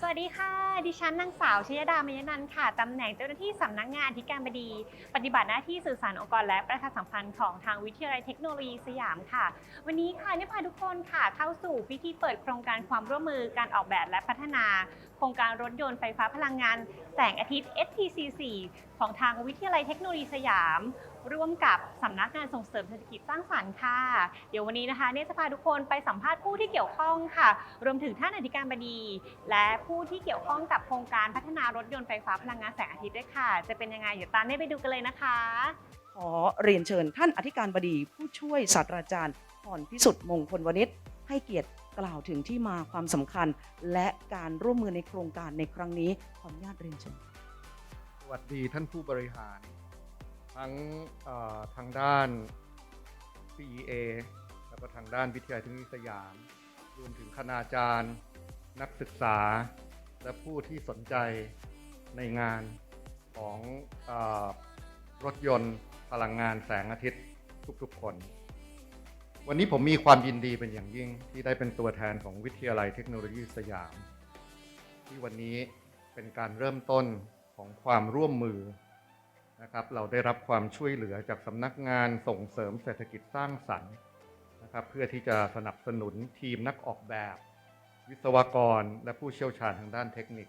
สวัสดีค่ะ ดิฉันนางสาวชยดามยนันท์ค่ะ ตำแหน่งเจ้าหน้าที่สำนักงานอธิการบดี ปฏิบัติหน้าที่สื่อสารองค์กรและประชาสัมพันธ์ของทางวิทยาลัยเทคโนโลยีสยามค่ะ วันนี้ค่ะเนี่พาทุกคนค่ะเข้าสู่พิธีเปิดโครงการความร่วมมือการออกแบบและพัฒนา โครงการรถยนต์ไฟฟ้าพลังงาน แสงอาทิตย์ STC4 ของทางวิทยาลัยเทคโนโลยีสยาม ร่วมกับสำนักงานส่งเสริมเศรษฐกิจสร้างสรรค์ค่ะ เดี๋ยววันนี้นะคะเนี่ยจะพาทุกคนไปสัมภาษณ์ผู้ที่เกี่ยวข้องค่ะ รวมถึงท่านอธิการบดี และผู้ที่เกี่ยวข้องกับโครงการพัฒนารถยนต์ไฟฟ้าพลังงานแสงอาทิตย์ด้วยค่ะ จะเป็นยังไงเดี๋ยวตามได้ไปดูกันเลยนะคะ ขอเรียนเชิญท่านอธิการบดีผู้ช่วยศาสตราจารย์พรพิสุทธิ์มงคลวณิชให้เกียรติกล่าวถึงที่มาความสำคัญ และการร่วมมือในโครงการในครั้งนี้ขออนุญาตเรียนเชิญสวัสดีท่านผู้บริหาร ทั้งทางด้าน CEA แล้วก็ทางด้านวิทยาลัยเทคโนโลยีสยาม รวมถึงคณาจารย์ นักศึกษา และผู้ที่สนใจในงานของอรถยนต์พลังงานแสงอาทิตย์ทุกๆคน วันนี้ผมมีความยินดีเป็นอย่างยิ่งที่ได้เป็นตัวแทนของวิทยาลัยเทคโนโลยีสยาม ที่วันนี้เป็นการเริ่มต้นของความร่วมมือ นะครับเราได้รับความช่วยเหลือจากสำนักงานส่งเสริมเศรษฐกิจสร้างสรรค์นะครับเพื่อที่จะสนับสนุนทีมนักออกแบบ วิศวกรและผู้เชี่ยวชาญทางด้านเทคนิค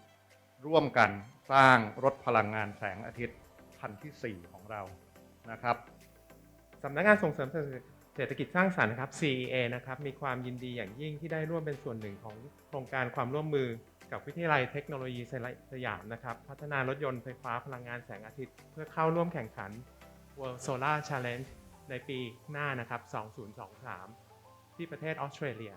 ร่วมกันสร้างรถพลังงานแสงอาทิตย์คันที่ 4 ของเรานะครับสำนักงานส่งเสริมเศรษฐกิจสร้างสรรค์นะครับ CEA นะครับมีความยินดีอย่างยิ่งที่ได้ร่วมเป็นส่วนหนึ่งของโครงการความร่วมมือ กับวิทยาลัยเทคโนโลยีสยามนะครับพัฒนารถยนต์ไฟฟ้าพลังงานแสงอาทิตย์ เพื่อเข้าร่วมแข่งขัน World Solar Challenge ในปีหน้านะครับ 2023 ที่ประเทศออสเตรเลีย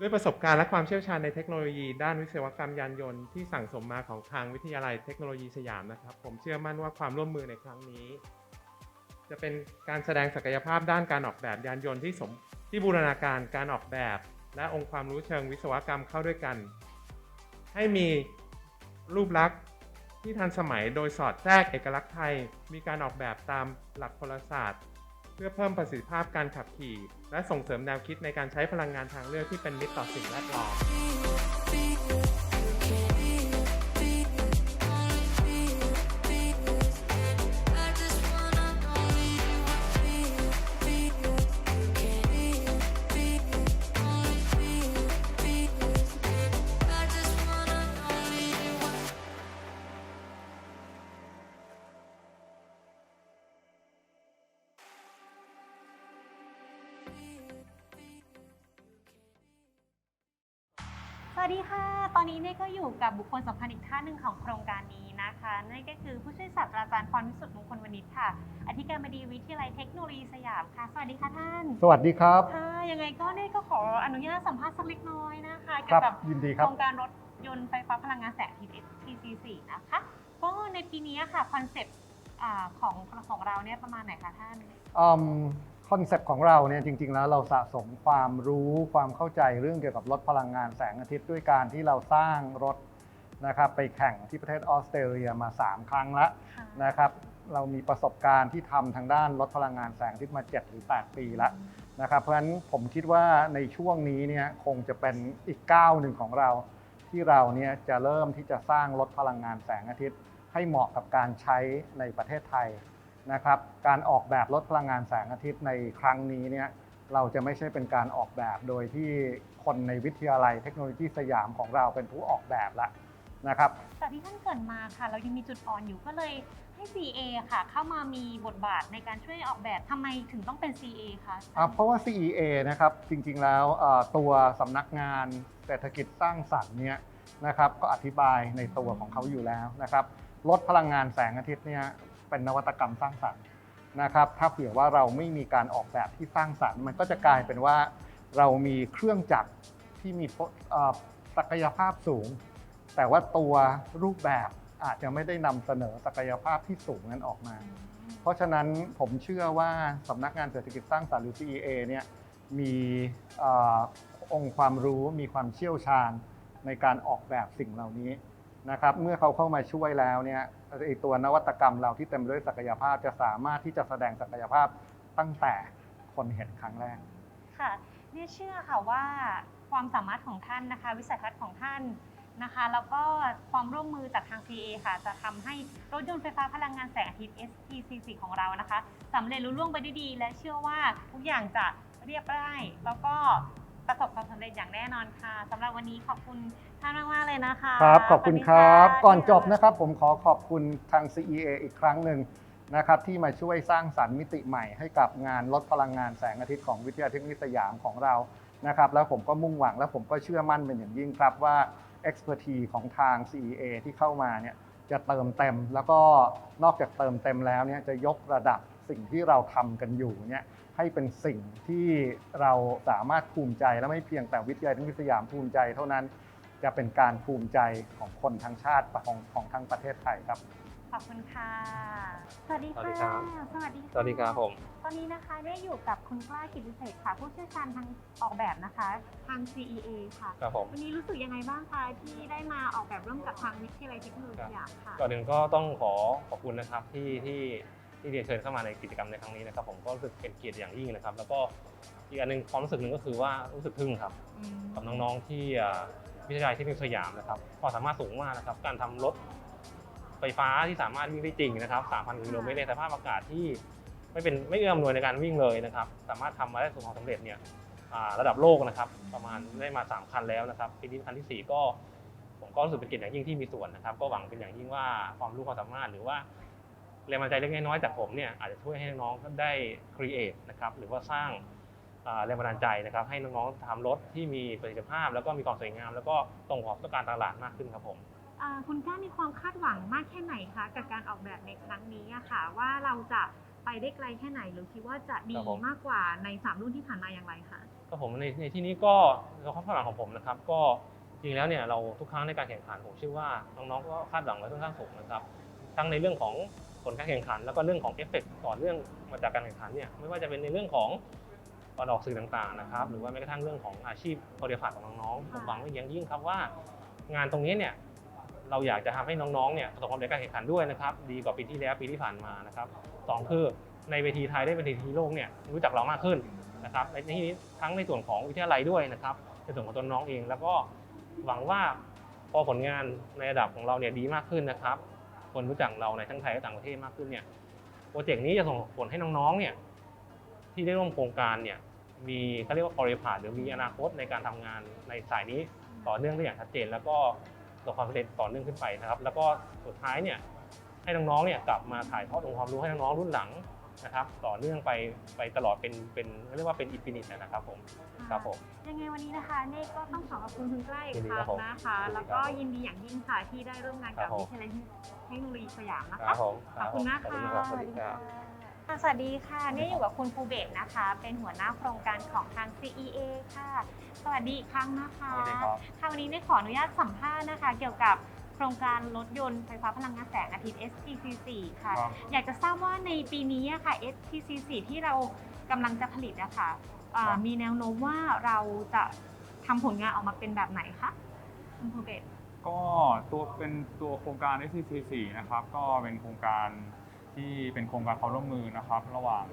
ด้วยประสบการณ์และความเชี่ยวชาญในเทคโนโลยี ด้านวิศวกรรมยานยนต์ที่สั่งสมมาของทางวิทยาลัยเทคโนโลยีสยามนะครับ ผมเชื่อมั่นว่าความร่วมมือในครั้งนี้ จะเป็นการแสดงศักยภาพด้านการออกแบบยานยนต์ที่สมที่บูรณาการการออกแบบ และองค์ความรู้เชิงวิศวกรรมเข้าด้วยกัน ให้มีรูปลักษณ์ที่ทันสมัยโดยสอดแทรกเอกลักษณ์ไทย มีการออกแบบตามหลักพลศาสตร์ เพื่อเพิ่มประสิทธิภาพการขับขี่ และส่งเสริมแนวคิดในการใช้พลังงานทางเลือกที่เป็นมิตรต่อสิ่งแวดล้อม วัสดีค่ะ ตอนนี้เนี่ยก็อยู่กับบุคคลสำคัญอีกท่านหนึ่งของโครงการนี้นะคะนั่นก็คือผู้ช่วยศาสตราจารย์พรวิสุทธิ์มงคลวณิชค่ะ อธิการบดีวิทยาลัยเทคโนโลยีสยามค่ะ สวัสดีค่ะท่าน สวัสดีครับ ค่ะ ยังไงก็เนี่ยก็ขออนุญาตสัมภาษณ์สักเล็กน้อยนะคะคเกี่ยรับวกับยินดีคโครับรงการรถยนต์ไฟฟ้าพลังงานแสงอาทิตย์ TC4 นะคะ ก็ในปีนี้ค่ะคอนเซ็ปต์อ่าของของเราเนี่ยประมาณไหนคะท่าน คอนเซปต์ของเราเนี่ยจริง ๆ แล้วเราสะสมความรู้ความเข้าใจเรื่องเกี่ยวกับรถพลังงานแสงอาทิตย์ด้วยการที่เราสร้างรถนะครับไปแข่งที่ประเทศออสเตรเลียมา 3 ครั้งแล้วค่ะนะครับเรามีประสบการณ์ที่ทำทางด้านรถพลังงานแสงอาทิตย์มา 7 หรือ 8 ปีแล้วนะครับเพราะฉะนั้นผมคิดว่าในช่วงนี้เนี่ยคงจะเป็นอีกก้าวหนึ่งของเรา ที่เราเนี่ยจะเริ่มที่จะสร้างรถพลังงานแสงอาทิตย์ ให้เหมาะกับการใช้ในประเทศไทย นะครับการออกแบบรถพลังงานแสงอาทิตย์ในครั้งนี้เนี่ยเราจะไม่ใช่เป็นการออกแบบโดยที่คนในวิทยาลัยเทคโนโลยีสยามของเราเป็นผู้ออกแบบละนะครับจากที่ท่านเกริดมาค่ะ เรายังมีจุดอ่อนอยู่ก็เลยให้ CA ค่ะ เข้ามามีบทบาทในการช่วยออกแบบทำไมถึงต้องเป็น CA คะอ่าเพราะว่า CEA นะครับจริงๆแล้วเอ่อตัวสำนักงานเศรษฐกิจสร้างสรรค์เนี่ยนะครับก็อธิบายในตัวของเขาอยู่แล้วนะครับรถพลังงานแสงอาทิตย์เนี่ย เป็นนวัตกรรมสร้างสรรค์นะครับ ถ้าเผื่อว่าเราไม่มีการออกแบบที่สร้างสรรค์ มันก็จะกลายเป็นว่าเรามีเครื่องจักรที่มีศักยภาพสูง แต่ว่าตัวรูปแบบอาจจะไม่ได้นำเสนอศักยภาพที่สูงนั้นออกมา เพราะฉะนั้นผมเชื่อว่าสำนักงานเศรษฐกิจสร้างสรรค์หรือ CEA เนี่ยมีองค์ความรู้มีความเชี่ยวชาญในการออกแบบสิ่งเหล่านี้นะครับ เมื่อเขาเข้ามาช่วยแล้วเนี่ย ไอตัวนวัตกรรมเราที่เต็มไปด้วยศักยภาพจะสามารถที่จะแสดงศักยภาพตั้งแต่คนเห็นครั้งแรก ค่ะเนี่ยเชื่อค่ะว่าความสามารถของท่านนะคะ วิสัยทัศน์ของท่านนะคะ แล้วก็ความร่วมมือจากทาง CA ค่ะ จะทำให้รถยนต์ไฟฟ้าพลังงานแสงอาทิตย์ STCC ของเรานะคะสำเร็จรุ่ล่วงไปด้วยดี และเชื่อว่าทุกอย่างจะเรียบร้อยแล้วก็ประสบความสำเร็จอย่างแน่นอนค่ะสำหรับวันนี้ขอบคุณ ท่านมาก ๆ เลยนะคะครับ ขอบคุณสวัสดีครับะก่อนจบนะครับผมขอขอบคุณทาง CEA อีกครั้งหนึ่งนะครับที่มาช่วยสร้างสรรค์มิติใหม่ให้กับงานลดพลังงานแสงอาทิตย์ของวิทยาเทคนิคสยามของเรานะครับแล้วผมก็มุ่งหวังและผมก็เชื่อมั่นเป็นอย่างยิ่งครับว่า expertise ของทาง CEA ที่เข้ามาเนี่ยจะเติมเต็ม แล้วก็นอกจากเติมเต็มแล้วเนี่ยจะยกระดับสิ่งที่เราทำกันอยู่เนี่ยให้เป็นสิ่งที่เราสามารถภูมิใจและไม่เพียงแต่วิทยาเทคนิคสยามภูมิใจเท่านั้น จะเป็นการภูมิใจของคนทั้งชาติของของทั้งประเทศไทยครับ ขอบคุณค่ะ สวัสดีสวัสดีค่ะครับสวัสดีะสวัสดีครับผม ตอนนี้นะคะได้อยู่กับคุณกล้ากิติเศษค่ะ ผู้เชี่ยวชาญทางออกแบบนะคะ ทาง CEA ค่ะ ครับผม วันนี้รู้สึกยังไงบ้างคะที่ได้มาออกแบบร่วมกับทางวิทยาลัยเทคโนโลยีสยามค่ะ ก่อนหนึ่งก็ต้องขอขอบคุณนะครับที่ที่ที่เรียนเชิญเข้ามาในกิจกรรมในครั้งนี้นะครับ ผมก็รู้สึกเป็นเกียรติอย่างยิ่งนะครับ แล้วก็อีกอันหนึ่งความรู้สึกหนึ่งก็คือว่ารู้สึกทึ่งครับอืมกับน้องๆที่อ่า วิทยาลัยเทคนิคสยามนะครับความสามารถสูงมากนะครับ การทำรถไฟฟ้าที่สามารถวิ่งได้จริงนะครับ 3,000 กิโลเมตรในสภาพอากาศที่ไม่เป็นไม่เอื้ออำนวยในการวิ่งเลยนะครับ สามารถทำมาได้ประสบความสำเร็จเนี่ยระดับโลกนะครับ ประมาณได้มา 3 คันแล้วนะครับปีนี้คันที่ 4 ก็ผมก็รู้สึกเป็นเกียรติอย่างยิ่งที่มีส่วนนะครับ ก็หวังเป็นอย่างยิ่งว่าความรู้ความสามารถหรือว่าแรงบันดาลใจเล็กน้อยจากผมเนี่ยอาจจะช่วยให้น้องได้ create นะครับหรือว่าสร้าง แรงบันดาลใจนะครับให้น้องๆทำรถที่มีประสิทธิภาพ แล้วก็มีความสวยงาม แล้วก็ตรงกับต้องการตลาดมากขึ้นครับผมอ่าคุณกล้ามีความคาดหวังมากแค่ไหนคะกับการออกแบบในครั้งนี้อะค่ะ ว่าเราจะไปได้ไกลแค่ไหนหรือคิดว่าจะดีครับผมมากกว่าในสามรุ่นที่ผ่านมาอย่างไรคะก็ผมในในที่นี้ก็ในความคาดหวังของผมนะครับ ก็จริงแล้วเนี่ยเราทุกครั้งในการแข่งขันผมเชื่อว่าน้องๆก็คาดหวังไว้ค่อนข้างสูงนะครับทั้งในเรื่องของผลการแข่งขัน แล้วก็เรื่องของเอฟเฟกต์ต่อเรื่องมาจากการแข่งขันเนี่ยไม่ว่าจะเป็นในเรื่องของการ ออกสื่อต่างๆนะครับ หรือว่าแม้กระทั่งเรื่องของอาชีพบริษัทของน้องๆผมหวังไว้อย่างยิ่งครับว่า งานตรงนี้เนี่ยเราอยากจะทำให้น้องๆเนี่ยประสบความสำเร็จการแข่งขันด้วยนะครับดีกว่าปีที่แล้วปีที่ผ่านมานะครับสองคือในเวทีไทยได้เวทีโลกเนี่ยรู้จักเรามากขึ้นนะครับในที่นี้ทั้งในส่วนของวิทยาลัยด้วยนะครับในส่วนของตัวน้องเอง แล้วก็หวังว่าพอผลงานในระดับของเราเนี่ยดีมากขึ้นนะครับคนรู้จักเราในทั้งไทยและต่างประเทศมากขึ้นเนี่ยโปรเจกต์นี้จะส่งผลให้น้องๆเนี่ย ที่ได้ร่วมโครงการเนี่ยมีเขาเรียกว่าคอริพาหรือมีอนาคตในการทำงานในสายนี้ต่อเนื่องได้อย่างชัดเจน แล้วก็ประสบความสำเร็จต่อเนื่องขึ้นไปนะครับ แล้วก็สุดท้ายเนี่ยให้น้องๆเนี่ยกลับมาถ่ายทอดองค์ความรู้ให้น้องๆรุ่นหลังนะครับต่อเนื่องไปไปตลอดเป็นเป็นเรียกว่าเป็นอินฟินิตนะครับผมครับผมยังไงวันนี้นะคะเนกก็ต้องขอขอบคุณคุณกล้าอีกยินดีคครัรั้บงผมนะคะยินดีครับแล้วก็ยินดีอย่างยิ่งค่ะที่ได้ร่วมงานกับครับผมวิทยาลัยเทคโนโลยีสยามนะคคะรับผมขอบคุณมากขอบค่ะณรับสวัสดีครับค่ะ สวัสดีค่ะเนี่ยอยู่กับคุณภูเบศรนะคะ เป็นหัวหน้าโครงการของทาง CEA ค่ะ สวัสดีอีกครั้งนะคะสวัสดีครับ ค่ะวันนี้ได้ขออนุญาตสัมภาษณ์นะคะ เกี่ยวกับโครงการรถยนต์ไฟฟ้าพลังงานแสงอาทิตย์ STCC ค่ะ ครับอยากจะทราบว่าในปีนี้อะค่ะ STCC ที่เรากำลังจะผลิตอะค่ะอ่าครับ มีแนวโน้มว่าเราจะทำผลงานออกมาเป็นแบบไหนคะคุณภูเบศรก็ตัวเป็นตัวโครงการ SCC4 นะครับ ก็เป็นโครงการ ที่เป็นโครงการความร่วมมือนะครับ ระหว่าง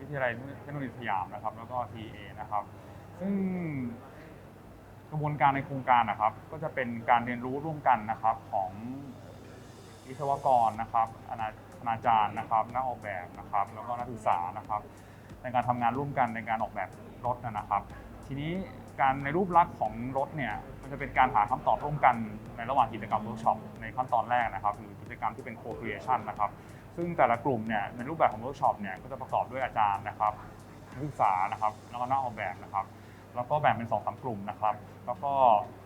วิทยาลัยเทคโนโลยีสยามนะครับ แล้วก็ TA นะครับ ซึ่งกระบวนการในโครงการนะครับ ก็จะเป็นการเรียนรู้ร่วมกันนะครับของวิศวกรนะครับอาจารย์นะครับ นักออกแบบนะครับ แล้วก็นักศึกษานะครับ ในการทำงานร่วมกันในการออกแบบรถนะครับ ทีนี้การในรูปลักษณ์ของรถเนี่ยมันจะเป็นการหาคำตอบร่วมกันในระหว่างกิจกรรมเวิร์กช็อปในขั้นตอนแรกนะครับหรือกิจกรรมที่เป็น co-creation นะครับ ซึ่งแต่ละกลุ่มเนี่ยในรูปแบบของเวิร์กช็อปเนี่ยก็จะประกอบด้วยอาจารย์นะครับนักศึกษานะครับแล้วก็นักออกแบบนะครับ แล้วก็แบ่งเป็นสองสามกลุ่มนะครับ แล้วก็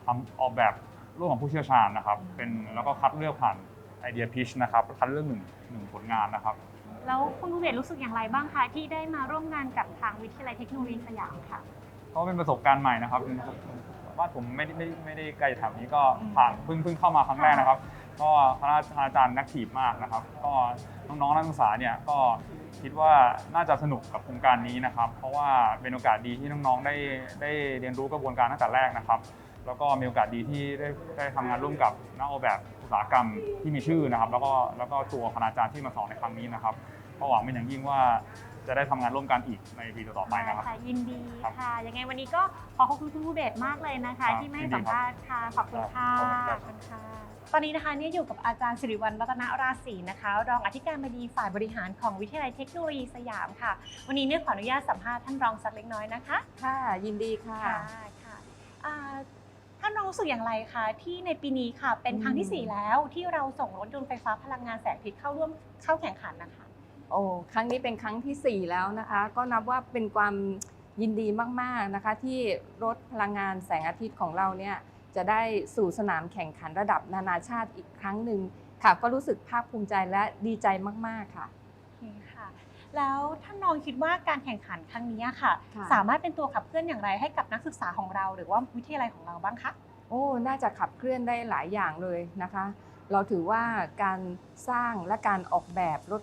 ทำออกแบบร่วมกับผู้เชี่ยวชาญนะครับ เป็นแล้วก็คัดเลือกผ่านไอเดียพิชนะครับคัดเลือกหนึ่งหนึ่งผลงานนะครับ แล้วคุณภูเบศรรู้สึกอย่างไรบ้างคะที่ได้มาร่วมงานกับทางวิทยาลัยเทคโนโลยีสยามค่ะก็เป็นประสบการณ์ใหม่นะครับเป็นประสบว่าผมไม่ได้ไม่ไม่ได้ใกล้แถวนี้ก็ผ่านเพิ่งเพิ่งเข้ามาครั้งแรกนะครับ ก็คณะอาจารย์นักถีบมากนะครับ ก็น้องๆนักศึกษาเนี่ยก็คิดว่าน่าจะสนุกกับโครงการนี้นะครับ เพราะว่าเป็นโอกาสดีที่น้องๆได้ได้เรียนรู้กระบวนการตั้งแต่แรกนะครับ แล้วก็มีโอกาสดีที่ได้ได้ทำงานร่วมกับนักออกแบบอุตสาหกรรมที่มีชื่อนะครับ แล้วก็แล้วก็ตัวคณาจารย์ที่มาสอนในครั้งนี้นะครับก็หวังเป็นอย่างยิ่งว่า จะได้ทำงานร่วมกันอีกในปีต่อๆไปนะครับ ค่ะยินดีครับค่ะ ยังไงวันนี้ก็ขอขอบคุณคุณภูเบศมากเลยนะคะ ครับที่ไม่ให้ยินดีสัมภาษณ์ค่ะ ขอบคุณค่ะครับขอบคุณค่ะ ตอนนี้นะคะเนี่ยอยู่กับอาจารย์สิริวัลรัตนราศีนะคะ รองอธิการบดีฝ่ายบริหารของวิทยาลัยเทคโนโลยีสยามค่ะ วันนี้เนี่ยขออนุญาตสัมภาษณ์ท่านรองสักเล็กน้อยนะคะ ค่ะ ยินดีค่ะ ค่ะค่ะอ่าท่านรองรู้สึกอย่างไรคะที่ในปีนี้ค่ะเป็นครั้งที่อืมสี่แล้วที่เราส่งรถยนต์ไฟฟ้าพลังงานแสงอาทิตย์เข้าร่วมเข้าแข่งขันนะคะ โอ้ครั้งนี้เป็นครั้งที่ 4 แล้วนะคะ ก็นับว่าเป็นความยินดีมากๆนะคะ ที่รถพลังงานแสงอาทิตย์ของเราเนี่ยจะได้สู่สนามแข่งขันระดับนานาชาติอีกครั้งหนึ่งค่ะ ก็รู้สึกภาคภูมิใจและดีใจมากๆค่ะโอเคค่ะ แล้วท่านรองคิดว่าการแข่งขันครั้งนี้ค่ะค่ะ สามารถเป็นตัวขับเคลื่อนอย่างไรให้กับนักศึกษาของเรา หรือว่าวิทยาลัยของเราบ้างคะโอ้น่าจะขับเคลื่อนได้หลายอย่างเลยนะคะ เราถือว่าการสร้างและการออกแบบรถ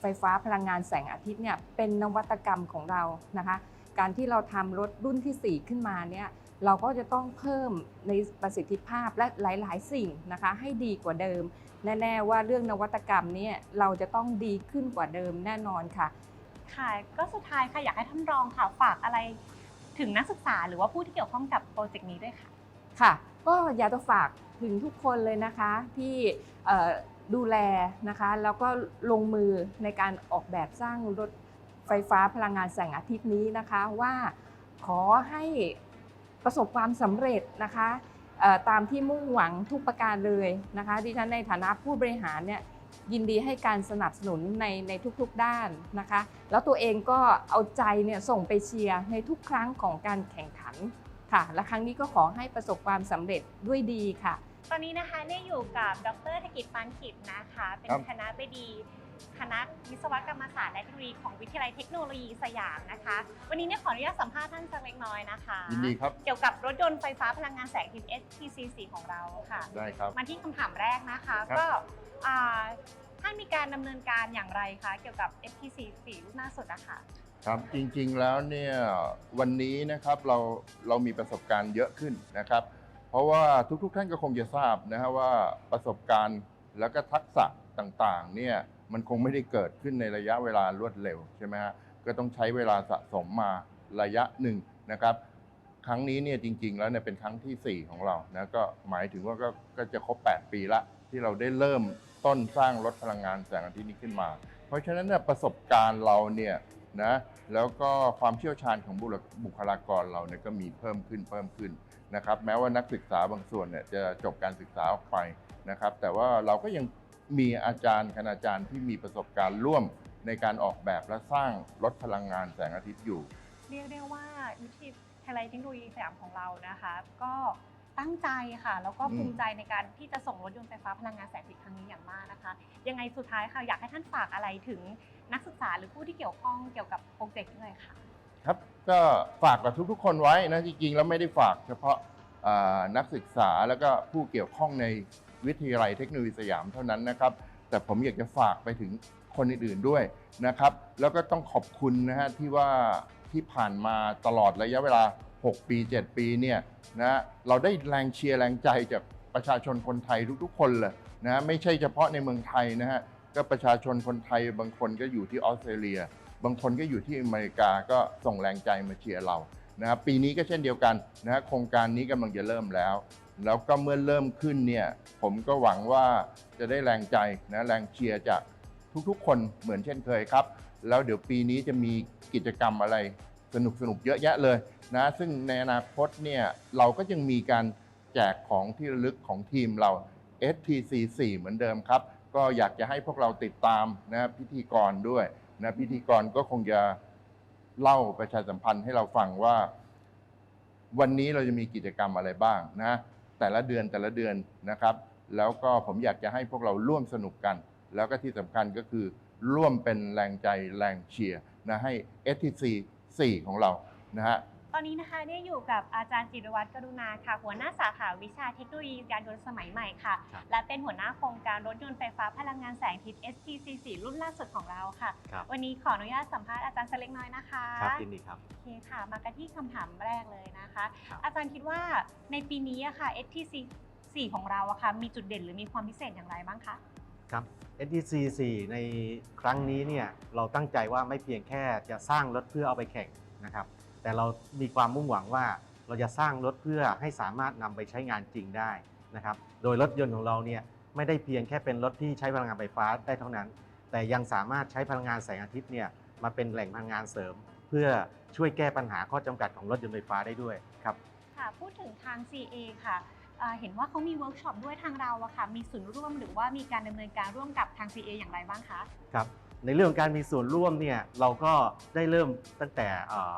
ไฟฟ้าพลังงานแสงอาทิตย์เนี่ยเป็นนวัตกรรมของเรานะคะ การที่เราทำรถรุ่นทีสี่ 4 ขึ้นมาเนี่ยเราก็จะต้องเพิ่มในประสิทธิภาพและหลาย ๆ สิ่งนะคะให้ดีกว่าเดิม แน่ๆว่าเรื่องนวัตกรรมเนี่ยเราจะต้องดีขึ้นกว่าเดิมแน่นอนค่ะ ค่ะก็สุดท้ายค่ะอยากให้ท่านรองค่ะฝากอะไรถึงนักศึกษาหรือว่าผู้ที่เกี่ยวข้องกับโปรเจกต์นี้ด้วยค่ะ ค่ะ ก็อยากจะฝากถึงทุกคนเลยนะคะที่เอ่อ ดูแลนะคะแล้วก็ลงมือในการออกแบบสร้างรถไฟฟ้าพลังงานแสงอาทิตย์นี้นะคะว่าขอให้ประสบความสำเร็จนะคะตามที่มุ่งหวังทุกประการเลยนะคะดิฉันในฐานะผู้บริหารเนี่ยยินดีให้การสนับสนุนในในทุกๆด้านนะคะ แล้วตัวเองก็เอาใจเนี่ยส่งไปเชียร์ในทุกครั้งของการแข่งขันค่ะ และครั้งนี้ก็ขอให้ประสบความสำเร็จด้วยดีค่ะ ตอนนี้นะคะเนี่ยอยู่กับดรธกิจปานขิดนะคะ เป็นครับคณะบดีคณะวิศวกรรมศาสตร์และเทคโนโลยีของวิทยาลัยเทคโนโลยีสยามนะคะ วันนี้เนี่ยขออนุญาตสัมภาษณ์ท่านสักเล็กน้อยนะคะยินดีครับ เกี่ยวกับรถยนต์ไฟฟ้าพลังงานแสงอาทิตย์ STC4 ของเราค่ะ ได้ครับ มาที่คำถามแรกนะคะครับ ก็อ่าท่านมีการดำเนินการอย่างไรคะเกี่ยวกับ STC4 รุ่นล่าสุดนะคะ ครับจริงๆแล้วเนี่ยวันนี้นะครับเราเรามีประสบการณ์เยอะขึ้นนะครับ เพราะว่าทุกๆ ท่านก็คงจะทราบนะฮะว่าประสบการณ์แล้วก็ทักษะต่างๆเนี่ยมันคงไม่ได้เกิดขึ้นในระยะเวลารวดเร็วใช่ไหมฮะก็ต้องใช้เวลาสะสมมาระยะหนึ่งนะครับ ครั้งนี้เนี่ยจริง ๆ แล้วเนี่ยเป็นครั้งทีสี่4 ของเรานะก็หมายถึงว่าก็ก็จะครบ 8 ปีละ ที่เราได้เริ่มต้นสร้างรถพลังงานแสงอาทิตย์นี้ขึ้นมา เพราะฉะนั้นเนี่ยประสบการณ์เราเนี่ยนะแล้วก็ความเชี่ยวชาญของบุคลาบุคลากรเราเนี่ยก็มีเพิ่มขึ้นเพิ่มขึ้น นะครับแม้ว่านักศึกษาบางส่วนเนี่ยจะจบการศึกษาออกไปนะครับ แต่ว่าเราก็ยังมีอาจารย์คณาจารย์ที่มีประสบการณ์ร่วมในการออกแบบและสร้างรถพลังงานแสงอาทิตย์อยู่ เรียกได้ว่าวิทยาลัยเทคโนโลยีสยามของเรานะคะ ก็ตั้งใจค่ะ แล้วก็อืมภูมิใจในการที่จะส่งรถยนต์ไฟฟ้าพลังงานแสงอาทิตย์ครั้งนี้อย่างมากนะคะ ยังไงสุดท้ายค่ะอยากให้ท่านฝากอะไรถึงนักศึกษาหรือผู้ที่เกี่ยวข้องเกี่ยวกับโปรเจกต์นี้เลยค่ะ ครับ ก็ฝากกับทุกๆ คนไว้นะจริงๆ แล้วไม่ได้ฝากเฉพาะอ่านักศึกษาแล้วก็ผู้เกี่ยวข้องในวิทยาลัยเทคโนโลยีสยามเท่านั้นนะครับ แต่ผมอยากจะฝากไปถึงคนอื่นๆด้วยนะครับ แล้วก็ต้องขอบคุณนะฮะที่ว่าที่ผ่านมาตลอดระยะเวลา 6 ปี 7 ปีเนี่ยนะเราได้แรงเชียร์แรงใจจากประชาชนคนไทยทุกๆ คนเลยนะไม่ใช่เฉพาะในเมืองไทยนะฮะก็ประชาชนคนไทยบางคนก็อยู่ที่ออสเตรเลีย บางคนก็อยู่ที่อเมริกาก็ส่งแรงใจมาเชียร์เรานะครับปีนี้ก็เช่นเดียวกันนะฮะโครงการนี้กำลังจะเริ่มแล้ว แล้วก็เมื่อเริ่มขึ้นเนี่ยผมก็หวังว่าจะได้แรงใจนะแรงเชียร์จากทุกๆ คนเหมือนเช่นเคยครับ แล้วเดี๋ยวปีนี้จะมีกิจกรรมอะไรสนุกสนุกๆเยอะแยะเลยนะ ซึ่งในอนาคตเนี่ยเราก็ยังมีการแจกของที่ระลึกของทีมเรา STC4 เหมือนเดิมครับ ก็อยากจะให้พวกเราติดตามนะพิธีกรด้วย นะพิธีกรก็คงจะเล่าประชาสัมพันธ์ให้เราฟังว่า วันนี้เราจะมีกิจกรรมอะไรบ้างนะแต่ละเดือนแต่ละเดือนนะครับ แล้วก็ผมอยากจะให้พวกเราร่วมสนุกกัน แล้วก็ที่สำคัญก็คือร่วมเป็นแรงใจแรงเชียร์นะให้ STC 4 ของเรานะฮะ ตอนนี้นะคะเนี่ยอยู่กับอาจารย์จิรวัตรกรุณาค่ะ หัวหน้าสาขาวิชาเทคโนโลยียานยนต์สมัยใหม่ค่ะ ครับและเป็นหัวหน้าโครงการรถยนต์ไฟฟ้าพลังงานแสงอาทิตย์ STC4 รุ่นล่าสุดของเราค่ะ ครับ วันนี้ขออนุญาตสัมภาษณ์อาจารย์สักเล็กน้อยนะคะ ครับยินดีครับ โอเคค่ะ มากันที่คำถามแรกเลยนะคะ ครับ อาจารย์คิดว่าในปีนี้อะค่ะ STC 4ของเราอะค่ะ มีจุดเด่นหรือมีความพิเศษอย่างไรบ้างคะ ครับ SDC 4ในครั้งนี้เนี่ยเราตั้งใจว่าไม่เพียงแค่จะสร้างรถเพื่อเอาไปแข่งนะครับ แต่เรามีความมุ่งหวังว่าเราจะสร้างรถเพื่อให้สามารถนำไปใช้งานจริงได้นะครับ โดยรถยนต์ของเราเนี่ยไม่ได้เพียงแค่เป็นรถที่ใช้พลังงานไฟฟ้าได้เท่านั้น แต่ยังสามารถใช้พลังงานแสงอาทิตย์เนี่ยมาเป็นแหล่งพลังงานเสริม เพื่อช่วยแก้ปัญหาข้อจำกัดของรถยนต์ไฟฟ้าได้ด้วยครับ ค่ะ พูดถึงทาง CA ค่ะเอ่อเห็นว่าเขามีเวิร์กช็อปด้วยทางเราอะค่ะ มีส่วนร่วมหรือว่ามีการดำเนินการร่วมกับทาง CA อย่างไรบ้างคะ ครับในเรื่องของการมีส่วนร่วมเนี่ยเราก็ได้เริ่มตั้งแต่เอ่อเอ่อ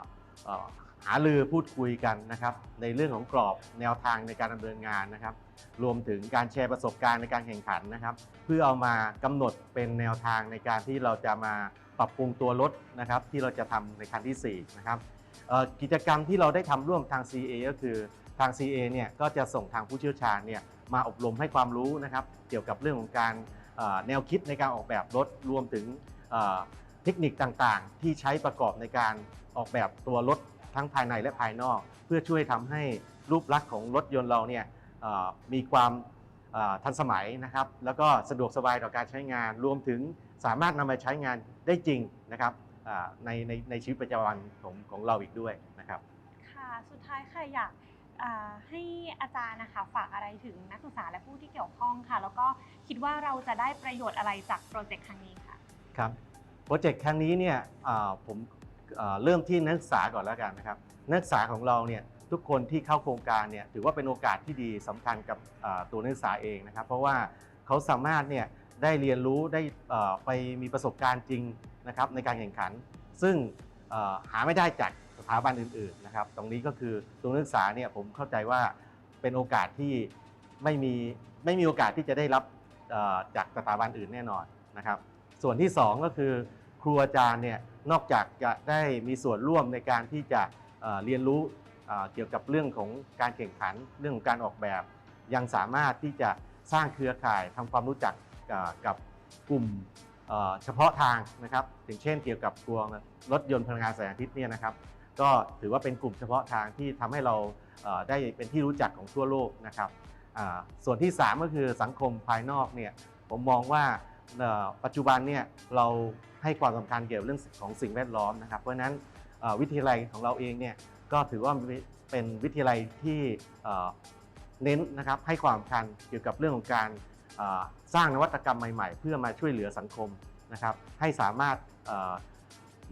หาลือพูดคุยกันนะครับในเรื่องของกรอบแนวทางในการดำเนินงานนะครับ รวมถึงการแชร์ประสบการณ์ในการแข่งขันนะครับ เพื่อเอามากำหนดเป็นแนวทางในการที่เราจะมาปรับปรุงตัวรถนะครับที่เราจะทำในคันที่4นะครับกิจกรรมที่เราได้ทำร่วมทาง CA ก็คือทาง CA เนี่ยก็จะส่งทางผู้เชี่ยวชาญเนี่ยมาอบรมให้ความรู้นะครับ เกี่ยวกับเรื่องของการแนวคิดในการออกแบบรถรวมถึง เอ่อเทคนิคต่างๆ ที่ใช้ประกอบในการออกแบบตัวรถทั้งภายในและภายนอก เพื่อช่วยทำให้รูปลักษณ์ของรถยนต์เราเนี่ยเอ่อมีความเอ่อทันสมัยนะครับ แล้วก็สะดวกสบายต่อการใช้งาน รวมถึงสามารถนำมาใช้งานได้จริงนะครับอ่าในในในชีวิตประจำวันของของเราอีกด้วยนะครับค่ะสุดท้ายค่ะอยากอ่าให้อาจารย์นะคะฝากอะไรถึงนักศึกษาและผู้ที่เกี่ยวข้องค่ะ แล้วก็คิดว่าเราจะได้ประโยชน์อะไรจากโปรเจกต์ครั้งนี้ค่ะครับ โปรเจกต์ครั้งนี้เนี่ยผมเริ่มที่นักศึกษาก่อนแล้วกันนะครับ นักศึกษาของเราเนี่ยทุกคนที่เข้าโครงการเนี่ยถือว่าเป็นโอกาสที่ดีสำคัญกับตัวนักศึกษาเองนะครับ เพราะว่าเขาสามารถเนี่ยได้เรียนรู้ได้ไปมีประสบการณ์จริงนะครับในการแข่งขัน ซึ่งหาไม่ได้จากสถาบันอื่นๆนะครับ ตรงนี้ก็คือตัวนักศึกษาเนี่ยผมเข้าใจว่าเป็นโอกาสที่ไม่มีไม่มีโอกาสที่จะได้รับจากสถาบันอื่นแน่นอนนะครับ ส่วนที่ 2 ก็คือ ครูอาจารย์เนี่ยนอกจากจะได้มีส่วนร่วมในการที่จะเรียนรู้เกี่ยวกับเรื่องของการแข่งขันเรื่องของการออกแบบ ยังสามารถที่จะสร้างเครือข่ายทำความรู้จักกับกลุ่มเฉพาะทางนะครับอย่างเช่นเกี่ยวกับตัวรถยนต์พลังงานแสงอาทิตย์เนี่ยนะครับ ก็ถือว่าเป็นกลุ่มเฉพาะทางที่ทำให้เราได้เป็นที่รู้จักของทั่วโลกนะครับส่วนที่ 3 ก็คือสังคมภายนอกเนี่ยผมมองว่าปัจจุบันเนี่ยเรา ให้ความสำคัญเกี่ยวกับเรื่องของสิ่งแวดล้อมนะครับ เพราะฉะนั้นเอ่อวิทยาลัยของเราเองเนี่ยก็ถือว่าเป็นวิทยาลัยที่เอ่อเน้นนะครับให้ความสำคัญเกี่ยวกับเรื่องของการเอ่อสร้างนวัตกรรมใหม่ ๆ เพื่อมาช่วยเหลือสังคมนะครับ ให้สามารถเอ่อ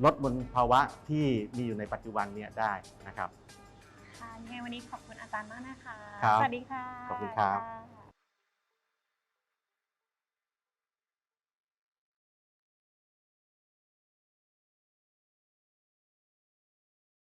ลดมลภาวะที่มีอยู่ในปัจจุบันเนี่ยได้นะครับค่ะยังไงวันนี้ขอบคุณอาจารย์มากนะคะครับสวัสดีค่ะ ขอบคุณครับะ